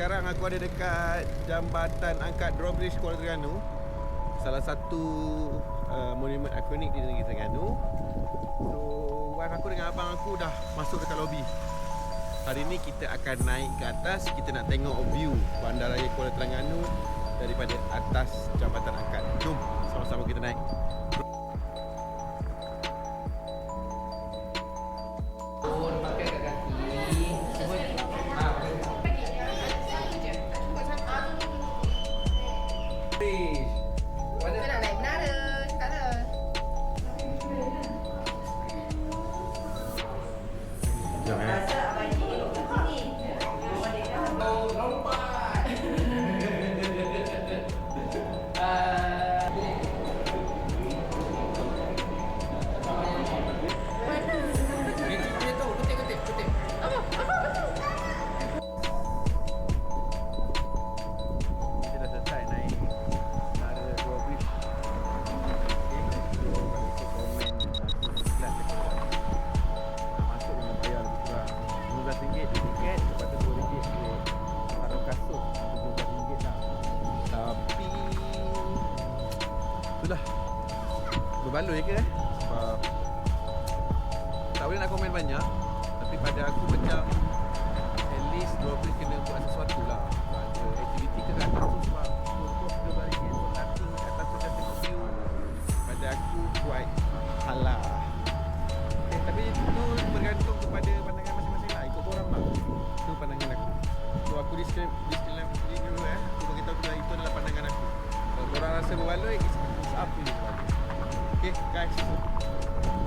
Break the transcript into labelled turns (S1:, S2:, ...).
S1: sekarang aku ada dekat jambatan angkat drawbridge Kuala Terengganu. Salah satu uh, monumen ikonik di negeri Terengganu. So, wife aku dengan abang aku dah masuk dekat lobby. Hari ni kita akan naik ke atas, kita nak tengok view Bandaraya Kuala Terengganu daripada atas jambatan angkat. Jom sama-sama kita naik. Jom eh. Itulah berbaloi ke eh? Sebab tak boleh nak komen banyak tapi pada aku macam at least drawbridge kena buat sesuatu lah. Ada aktiviti ke atas tu sebab untuk dia balik for nothing kat atas tu just tengok view pada aku quite halah okay, tapi itu bergantung kepada pandangan masing-masing lah ikut korang lah. Itu pandangan aku. So aku disclaim disclaim dulu eh. Aku beritahu tu itu adalah pandangan aku. Kalau korang rasa berbaloi Ok, Que caixa.